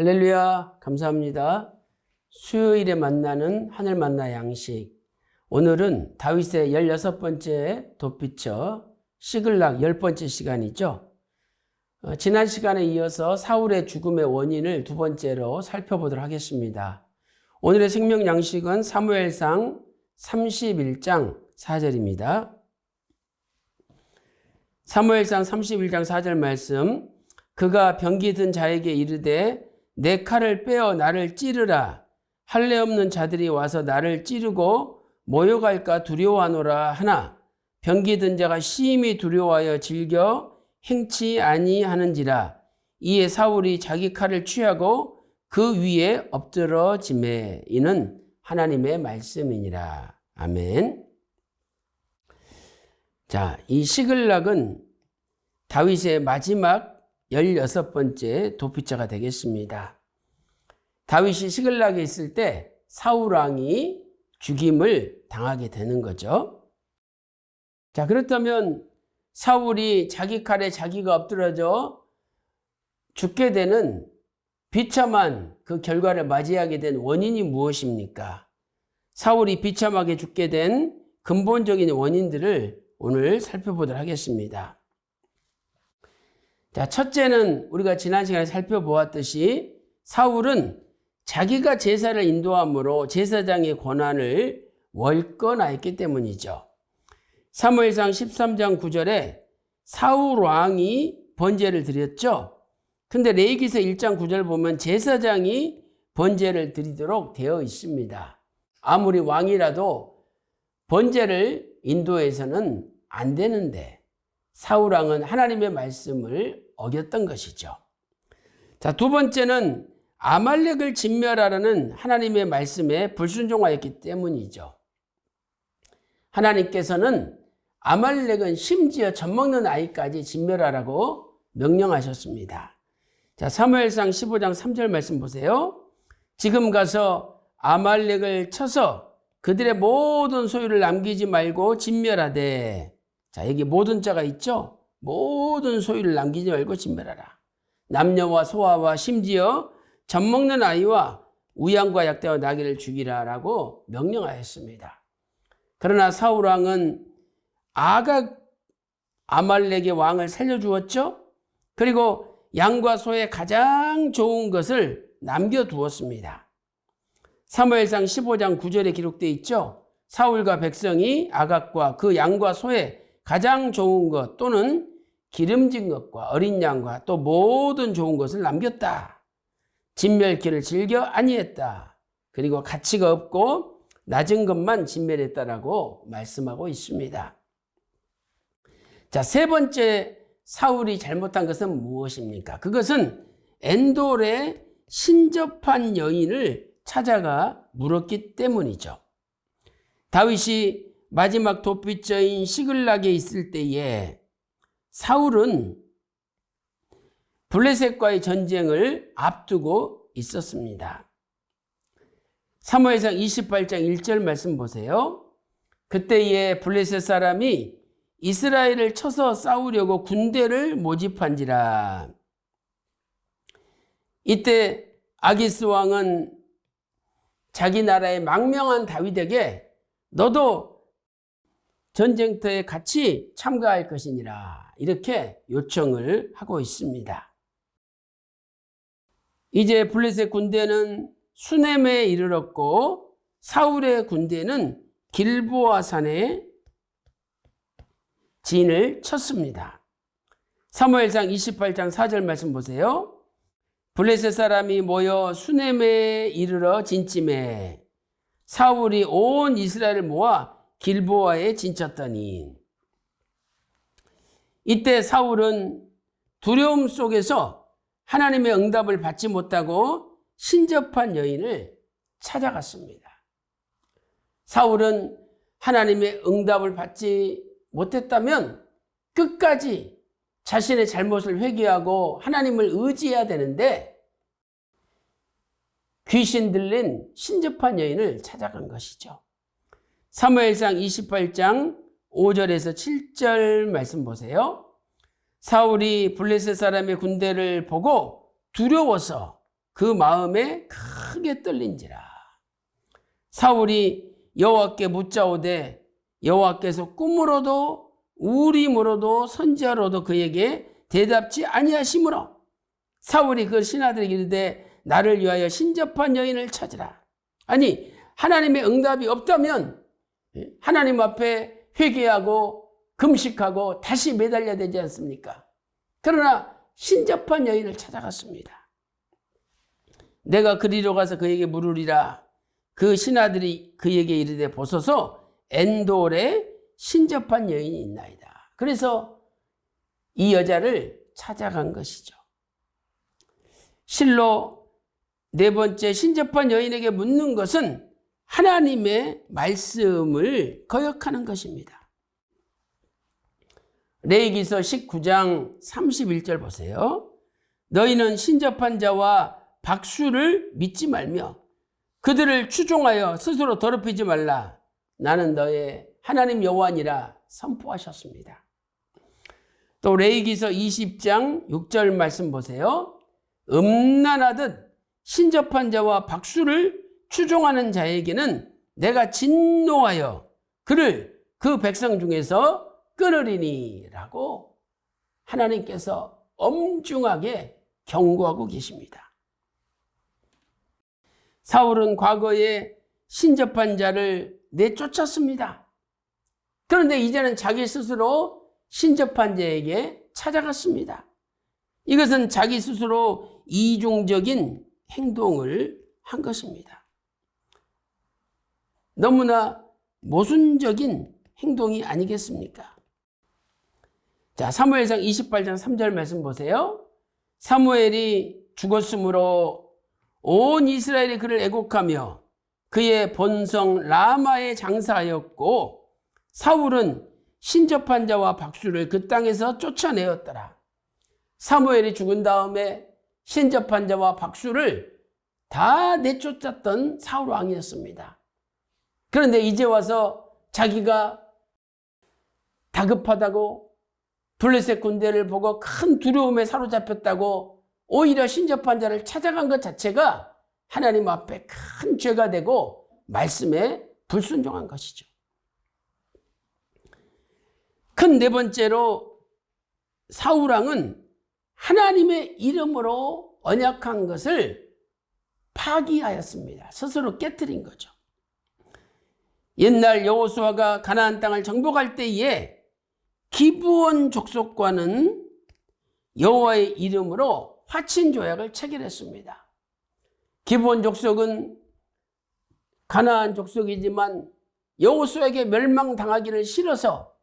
할렐루야, 감사합니다. 수요일에 만나는 하늘 만나 양식. 오늘은 다윗의 16번째 도피처 시글락 10번째 시간이죠. 어, 지난 시간에 이어서 사울의 죽음의 원인을 두 번째로 살펴보도록 하겠습니다. 오늘의 생명 양식은 사무엘상 31장 4절입니다. 사무엘상 31장 4절 말씀 그가 병기 든 자에게 이르되 내 칼을 빼어 나를 찌르라. 할례 없는 자들이 와서 나를 찌르고 모욕할까 두려워하노라 하나. 병기 든 자가 심히 두려워하여 즐겨 행치 아니하는지라. 이에 사울이 자기 칼을 취하고 그 위에 엎드러짐에 이는 하나님의 말씀이니라. 아멘. 자, 이 시글락은 다윗의 마지막 16번째 도피자가 되겠습니다. 다윗이 시글락에 있을 때 사울왕이 죽임을 당하게 되는 거죠. 자, 그렇다면 사울이 자기 칼에 자기가 엎드러져 죽게 되는 비참한 그 결과를 맞이하게 된 원인이 무엇입니까? 사울이 비참하게 죽게 된 근본적인 원인들을 오늘 살펴보도록 하겠습니다. 자, 첫째는 우리가 지난 시간에 살펴보았듯이 사울은 자기가 제사를 인도함으로 제사장의 권한을 월권하였기 때문이죠. 사무엘상 13장 9절에 사울 왕이 번제를 드렸죠. 근데 레이기서 1장 9절 보면 제사장이 번제를 드리도록 되어 있습니다. 아무리 왕이라도 번제를 인도에서는 안 되는데 사울 왕은 하나님의 말씀을 어겼던 것이죠. 자, 두 번째는 아말렉을 진멸하라는 하나님의 말씀에 불순종하였기 때문이죠. 하나님께서는 아말렉은 심지어 젖먹는 아이까지 진멸하라고 명령하셨습니다. 자, 사무엘상 15장 3절 말씀 보세요. 지금 가서 아말렉을 쳐서 그들의 모든 소유를 남기지 말고 진멸하되 자, 여기 모든 자가 있죠? 모든 소유를 남기지 말고 진멸하라. 남녀와 소아와 심지어 젖 먹는 아이와 우양과 약대와 나귀를 죽이라라고 명령하였습니다. 그러나 사울 왕은 아각 아말렉의 왕을 살려주었죠. 그리고 양과 소의 가장 좋은 것을 남겨두었습니다. 사무엘상 15장 9절에 기록되어 있죠. 사울과 백성이 아각과 그 양과 소의 가장 좋은 것 또는 기름진 것과 어린 양과 또 모든 좋은 것을 남겼다. 진멸기를 즐겨 아니했다. 그리고 가치가 없고 낮은 것만 진멸했다라고 말씀하고 있습니다. 자, 세 번째 사울이 잘못한 것은 무엇입니까? 그것은 엔돌의 신접한 여인을 찾아가 물었기 때문이죠. 다윗이 마지막 도피처인 시글락에 있을 때에 사울은 블레셋과의 전쟁을 앞두고 있었습니다. 사무엘상 28장 1절 말씀 보세요. 그때에 블레셋 사람이 이스라엘을 쳐서 싸우려고 군대를 모집한지라. 이때 아기스 왕은 자기 나라의 망명한 다윗에게 너도 전쟁터에 같이 참가할 것이니라. 이렇게 요청을 하고 있습니다. 이제 블레셋 군대는 수넴에 이르렀고 사울의 군대는 길보아 산에 진을 쳤습니다. 사무엘상 28장 4절 말씀 보세요. 블레셋 사람이 모여 수넴에 이르러 진찜에 사울이 온 이스라엘을 모아 길보아에 진쳤더니 이때 사울은 두려움 속에서 하나님의 응답을 받지 못하고 신접한 여인을 찾아갔습니다. 사울은 하나님의 응답을 받지 못했다면 끝까지 자신의 잘못을 회개하고 하나님을 의지해야 되는데 귀신 들린 신접한 여인을 찾아간 것이죠. 사무엘상 28장 5절에서 7절 말씀 보세요. 사울이 블레셋 사람의 군대를 보고 두려워서 그 마음에 크게 떨린지라. 사울이 여호와께 묻자오되 여호와께서 꿈으로도 우림으로도 선지자로도 그에게 대답지 아니하시므로 사울이 그 신하들에게 이르되 나를 위하여 신접한 여인을 찾으라. 아니 하나님의 응답이 없다면 하나님 앞에 회개하고 금식하고 다시 매달려야 되지 않습니까? 그러나 신접한 여인을 찾아갔습니다. 내가 그리로 가서 그에게 물으리라. 그 신하들이 그에게 이르되 보소서 엔돌에 신접한 여인이 있나이다. 그래서 이 여자를 찾아간 것이죠. 실로 네 번째 신접한 여인에게 묻는 것은 하나님의 말씀을 거역하는 것입니다. 레이기서 19장 31절 보세요. 너희는 신접한 자와 박수를 믿지 말며 그들을 추종하여 스스로 더럽히지 말라. 나는 너의 하나님 여호와니라 선포하셨습니다. 또 레이기서 20장 6절 말씀 보세요. 음란하듯 신접한 자와 박수를 추종하는 자에게는 내가 진노하여 그를 그 백성 중에서 끊으리니라고 하나님께서 엄중하게 경고하고 계십니다. 사울은 과거에 신접한 자를 내쫓았습니다. 그런데 이제는 자기 스스로 신접한 자에게 찾아갔습니다. 이것은 자기 스스로 이중적인 행동을 한 것입니다. 너무나 모순적인 행동이 아니겠습니까? 자, 사무엘상 28장 3절 말씀 보세요. 사무엘이 죽었으므로 온 이스라엘이 그를 애곡하며 그의 본성 라마에 장사하였고 사울은 신접한 자와 박수를 그 땅에서 쫓아내었더라. 사무엘이 죽은 다음에 신접한 자와 박수를 다 내쫓았던 사울 왕이었습니다. 그런데 이제 와서 자기가 다급하다고 블레셋 군대를 보고 큰 두려움에 사로잡혔다고 오히려 신접한 자를 찾아간 것 자체가 하나님 앞에 큰 죄가 되고 말씀에 불순종한 것이죠. 큰 네 번째로 사우랑은 하나님의 이름으로 언약한 것을 파기하였습니다. 스스로 깨뜨린 거죠. 옛날 여호수아가 가나안 땅을 정복할 때에 기부원 족속과는 여호와의 이름으로 화친 조약을 체결했습니다. 기부원 족속은 가나안 족속이지만 여호수에게 멸망당하기를 싫어서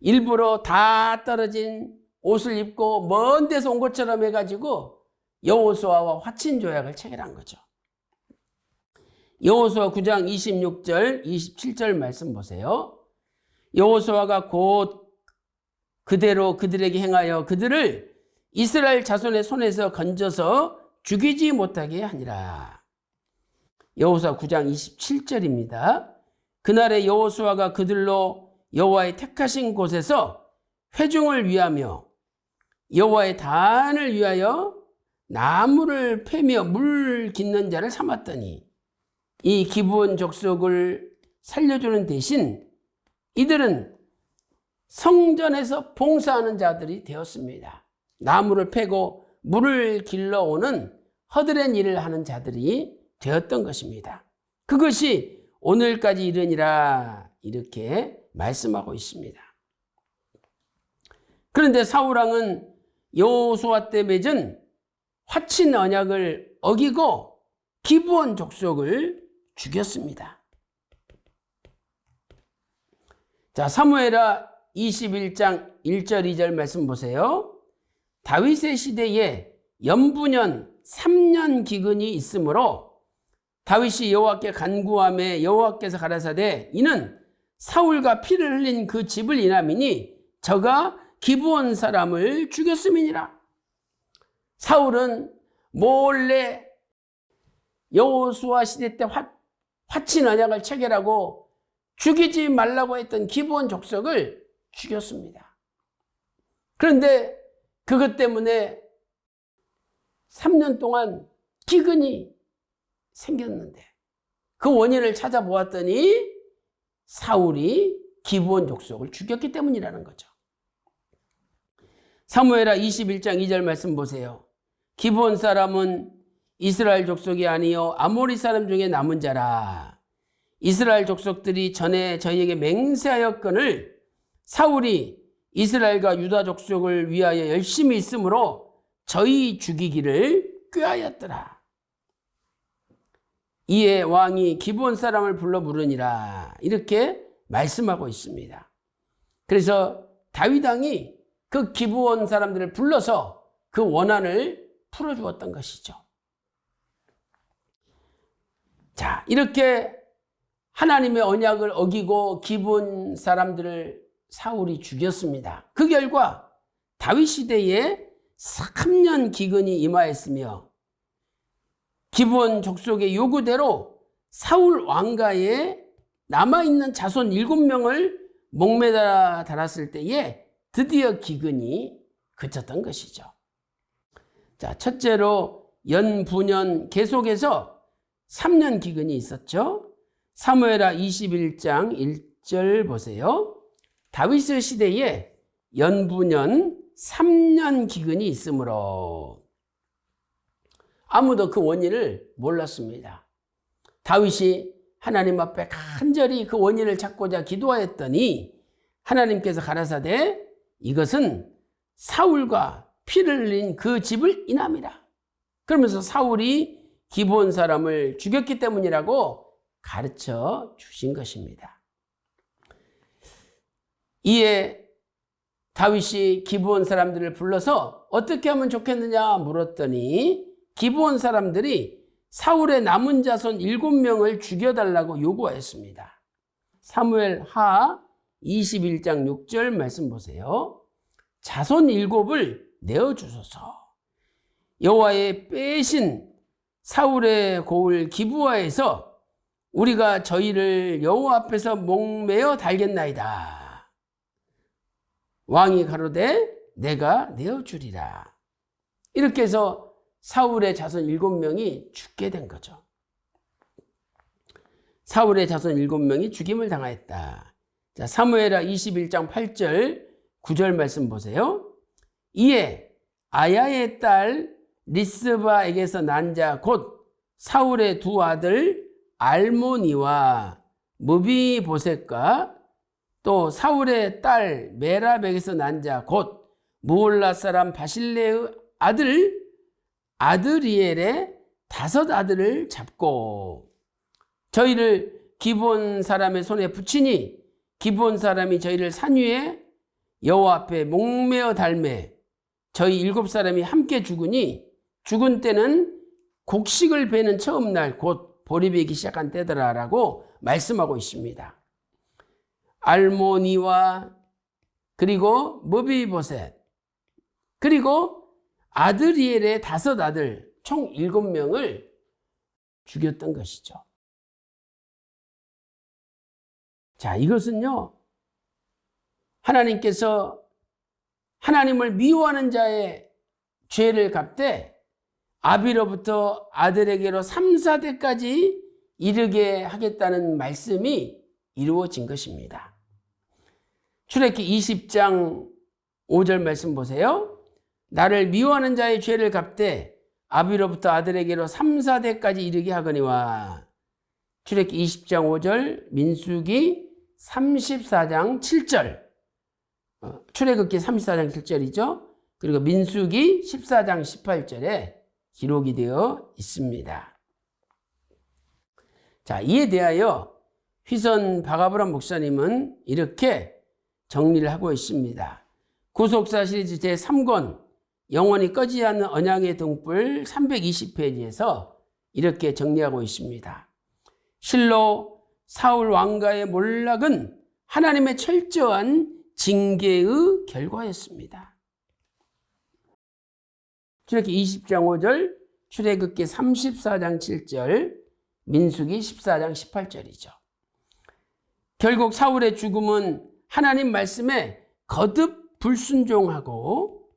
일부러 다 떨어진 옷을 입고 먼 데서 온 것처럼 해가지고 여호수아와 화친 조약을 체결한 거죠. 여호수아 9장 26절, 27절 말씀 보세요. 여호수아가 곧 그대로 그들에게 행하여 그들을 이스라엘 자손의 손에서 건져서 죽이지 못하게 하니라. 여호수아 9장 27절입니다. 그날에 여호수아가 그들로 여호와의 택하신 곳에서 회중을 위하며 여호와의 단을 위하여 나무를 패며 물 깃는 자를 삼았더니 이 기부원 족속을 살려주는 대신 이들은 성전에서 봉사하는 자들이 되었습니다. 나무를 패고 물을 길러오는 허드렛 일을 하는 자들이 되었던 것입니다. 그것이 오늘까지 이르니라 이렇게 말씀하고 있습니다. 그런데 사울왕은 여호수아 때 맺은 화친 언약을 어기고 기부원 족속을 죽였습니다. 자, 사무엘하 21장 1절 2절 말씀 보세요. 다윗의 시대에 연부년 3년 기근이 있으므로 다윗이 여호와께 간구함에 여호와께서 가라사대 이는 사울과 피를 흘린 그 집을 인함이니 저가 기부원 사람을 죽였음이니라. 사울은 몰래 여호수아 시대 때 화, 화친 언약을 체결하고 죽이지 말라고 했던 기부원 족속을 죽였습니다. 그런데 그것 때문에 3년 동안 기근이 생겼는데 그 원인을 찾아보았더니 사울이 기브온 족속을 죽였기 때문이라는 거죠. 사무엘하 21장 2절 말씀 보세요. 기브온 사람은 이스라엘 족속이 아니요 아모리 사람 중에 남은 자라. 이스라엘 족속들이 전에 저희에게 맹세하였거늘 사울이 이스라엘과 유다 족속을 위하여 열심히 있으므로 저희 죽이기를 꾀하였더라. 이에 왕이 기브온 사람을 불러 부르니라 이렇게 말씀하고 있습니다. 그래서 다윗 왕이 그 기브온 사람들을 불러서 그 원한을 풀어 주었던 것이죠. 자, 이렇게 하나님의 언약을 어기고 기브온 사람들을 사울이 죽였습니다. 그 결과 다윗 시대에 3년 기근이 임하였으며 기브온 족속의 요구대로 사울 왕가에 남아있는 자손 7명을 목매달아 달았을 때에 드디어 기근이 그쳤던 것이죠. 자, 첫째로 연부년 계속해서 3년 기근이 있었죠. 사무엘하 21장 1절 보세요. 다윗의 시대에 연부년 3년 기근이 있으므로 아무도 그 원인을 몰랐습니다. 다윗이 하나님 앞에 간절히 그 원인을 찾고자 기도하였더니 하나님께서 가라사대 이것은 사울과 피를 흘린 그 집을 인함이라. 그러면서 사울이 기본 사람을 죽였기 때문이라고 가르쳐 주신 것입니다. 이에 다윗이 기브온 사람들을 불러서 어떻게 하면 좋겠느냐 물었더니 기브온 사람들이 사울의 남은 자손 7명을 죽여달라고 요구하였습니다. 사무엘 하 21장 6절 말씀 보세요. 자손 7을 내어 주소서. 여호와의 빼신 사울의 고을 기부하에서 우리가 저희를 여호와 앞에서 목매어 달겠나이다. 왕이 가로되 내가 내어 주리라. 이렇게 해서 사울의 자손 일곱 명이 죽게 된 거죠. 사울의 자손 일곱 명이 죽임을 당하였다. 자, 사무엘하 21장 8절 9절 말씀 보세요. 이에 아야의 딸 리스바에게서 난 자 곧 사울의 두 아들 알모니와 무비보셋과 또 사울의 딸 메라백에서 난 자 곧 무올라 사람 바실레의 아들 아드리엘의 다섯 아들을 잡고 저희를 기본 사람의 손에 붙이니 기본 사람이 저희를 산 위에 여호와 앞에 목매어 달매 저희 일곱 사람이 함께 죽으니 죽은 때는 곡식을 베는 처음 날 곧 보리배기 시작한 때더라라고 말씀하고 있습니다. 알모니와 그리고 무비보셋 그리고 아드리엘의 다섯 아들 총 일곱 명을 죽였던 것이죠. 자, 이것은요, 하나님께서 하나님을 미워하는 자의 죄를 갚되 아비로부터 아들에게로 3, 4대까지 이르게 하겠다는 말씀이 이루어진 것입니다. 출애기 20장 5절 말씀 보세요. 나를 미워하는 자의 죄를 갚되 아비로부터 아들에게로 3, 4대까지 이르게 하거니와 출애기 20장 5절 민수기 34장 7절 어, 출애굽기 34장 7절이죠. 그리고 민수기 14장 18절에 기록이 되어 있습니다. 자, 이에 대하여 휘선 바가브람 목사님은 이렇게 정리를 하고 있습니다. 구속사 시리즈 제3권 영원히 꺼지지 않는 언양의 등불 320페이지에서 이렇게 정리하고 있습니다. 실로 사울 왕가의 몰락은 하나님의 철저한 징계의 결과였습니다. 출애굽기 20장 5절, 출애굽기 34장 7절, 민수기 14장 18절이죠. 결국 사울의 죽음은 하나님 말씀에 거듭 불순종하고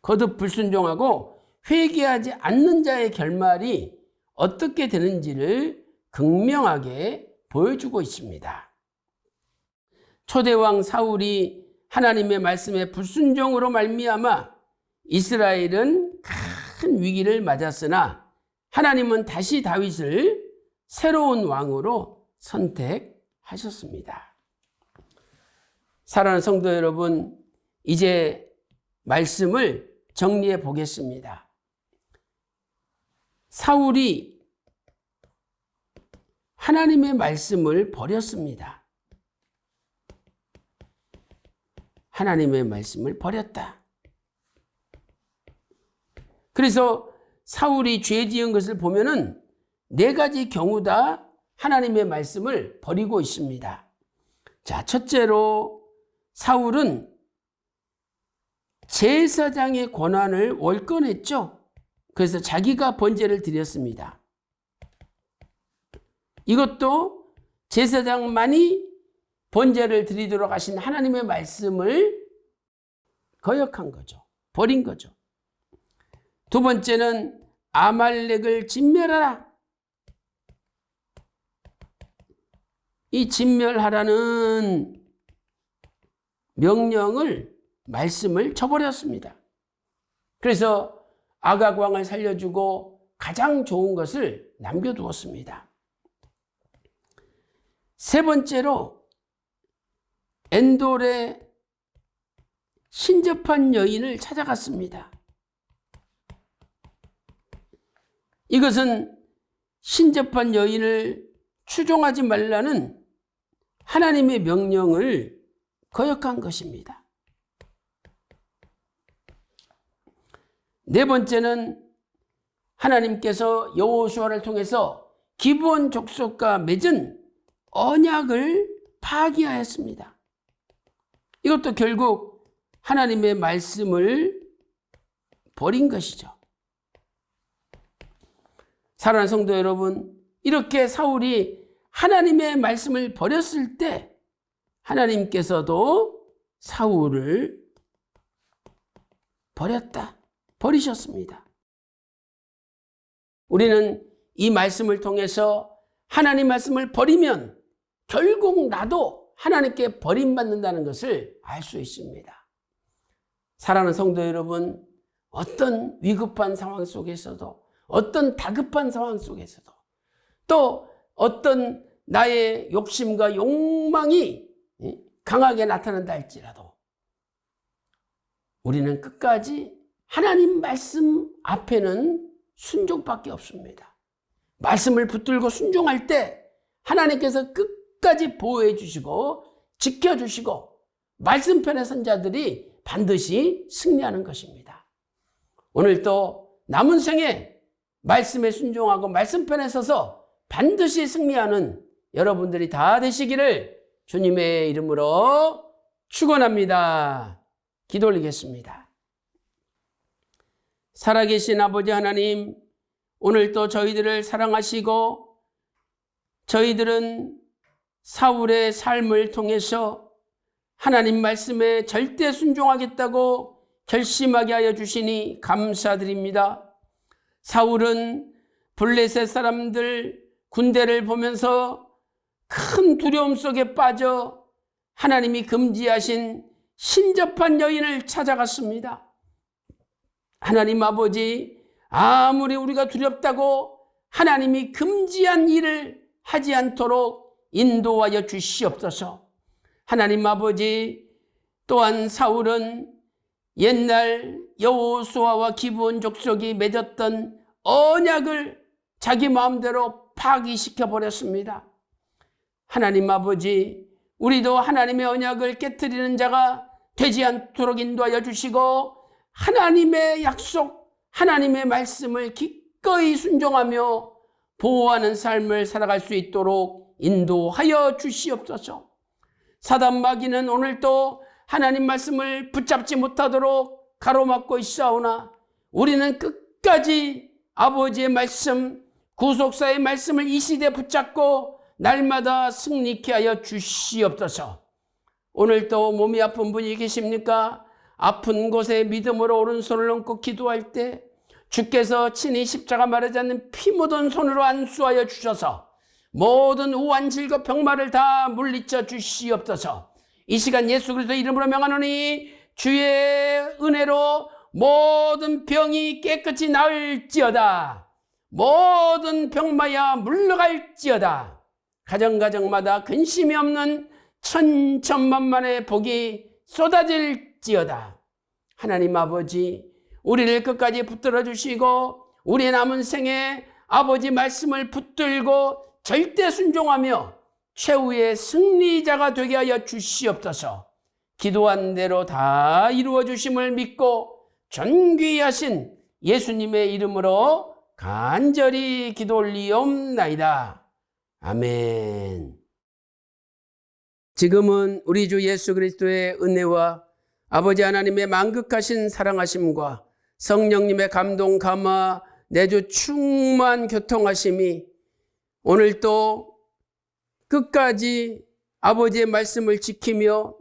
거듭 불순종하고 회개하지 않는 자의 결말이 어떻게 되는지를 극명하게 보여주고 있습니다. 초대왕 사울이 하나님의 말씀에 불순종으로 말미암아 이스라엘은 큰 위기를 맞았으나 하나님은 다시 다윗을 새로운 왕으로 선택하셨습니다. 사랑하는 성도 여러분, 이제 말씀을 정리해 보겠습니다. 사울이 하나님의 말씀을 버렸습니다. 하나님의 말씀을 버렸다. 그래서 사울이 죄 지은 것을 보면은 네 가지 경우 다 하나님의 말씀을 버리고 있습니다. 자, 첫째로 사울은 제사장의 권한을 월권했죠. 그래서 자기가 번제를 드렸습니다. 이것도 제사장만이 번제를 드리도록 하신 하나님의 말씀을 거역한 거죠. 버린 거죠. 두 번째는 아말렉을 진멸하라. 이 진멸하라는 명령을 말씀을 쳐버렸습니다. 그래서 아각 왕을 살려주고 가장 좋은 것을 남겨두었습니다. 세 번째로 엔돌의 신접한 여인을 찾아갔습니다. 이것은 신접한 여인을 추종하지 말라는 하나님의 명령을 거역한 것입니다. 네 번째는 하나님께서 여호수아를 통해서 기본 족속과 맺은 언약을 파기하였습니다. 이것도 결국 하나님의 말씀을 버린 것이죠. 사랑하는 성도 여러분, 이렇게 사울이 하나님의 말씀을 버렸을 때 하나님께서도 사울을 버렸다. 버리셨습니다. 우리는 이 말씀을 통해서 하나님 말씀을 버리면 결국 나도 하나님께 버림받는다는 것을 알 수 있습니다. 사랑하는 성도 여러분, 어떤 위급한 상황 속에서도, 어떤 다급한 상황 속에서도, 또 어떤 나의 욕심과 욕망이 강하게 나타난다 할지라도, 우리는 끝까지 하나님 말씀 앞에는 순종밖에 없습니다. 말씀을 붙들고 순종할 때 하나님께서 끝까지 보호해 주시고 지켜 주시고 말씀편의 선자들이 반드시 승리하는 것입니다. 오늘 또 남은 생에 말씀에 순종하고 말씀편에 서서 반드시 승리하는 여러분들이 다 되시기를 주님의 이름으로 축원합니다. 기도 올리겠습니다. 살아계신 아버지 하나님, 오늘 또 저희들을 사랑하시고 저희들은 사울의 삶을 통해서 하나님 말씀에 절대 순종하겠다고 결심하게 하여 주시니 감사드립니다. 사울은 블레셋 사람들 군대를 보면서 큰 두려움 속에 빠져 하나님이 금지하신 신접한 여인을 찾아갔습니다. 하나님 아버지, 아무리 우리가 두렵다고 하나님이 금지한 일을 하지 않도록 인도하여 주시옵소서. 하나님 아버지, 또한 사울은 옛날 여호수아와 기브온 족속이 맺었던 언약을 자기 마음대로 파기시켜 버렸습니다. 하나님 아버지, 우리도 하나님의 언약을 깨뜨리는 자가 되지 않도록 인도하여 주시고 하나님의 약속, 하나님의 말씀을 기꺼이 순종하며 보호하는 삶을 살아갈 수 있도록 인도하여 주시옵소서. 사단 마귀는 오늘도 하나님 말씀을 붙잡지 못하도록 가로막고 있사오나 우리는 끝까지 아버지의 말씀, 구속사의 말씀을 이 시대에 붙잡고 날마다 승리케 하여 주시옵소서. 오늘도 몸이 아픈 분이 계십니까? 아픈 곳에 믿음으로 오른손을 얹고 기도할 때 주께서 친히 십자가 마르지 않는 피 묻은 손으로 안수하여 주셔서 모든 우한 질거 병마를 다 물리쳐 주시옵소서. 이 시간 예수 그리스도 이름으로 명하노니 주의 은혜로 모든 병이 깨끗이 나을지어다. 모든 병마야 물러갈지어다. 가정가정마다 근심이 없는 천천만만의 복이 쏟아질지어다. 하나님 아버지, 우리를 끝까지 붙들어 주시고 우리 남은 생에 아버지 말씀을 붙들고 절대 순종하며 최후의 승리자가 되게 하여 주시옵소서. 기도한 대로 다 이루어 주심을 믿고 존귀하신 예수님의 이름으로 간절히 기도 올리옵나이다. 아멘. 지금은 우리 주 예수 그리스도의 은혜와 아버지 하나님의 만극하신 사랑하심과 성령님의 감동 감화 내주 충만 교통하심이 오늘 또 끝까지 아버지의 말씀을 지키며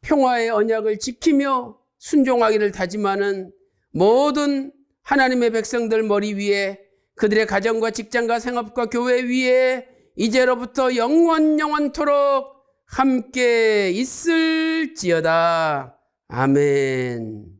평화의 언약을 지키며 순종하기를 다짐하는 모든 하나님의 백성들 머리 위에 그들의 가정과 직장과 생업과 교회 위에 이제로부터 영원 영원토록 함께 있을지어다. 아멘.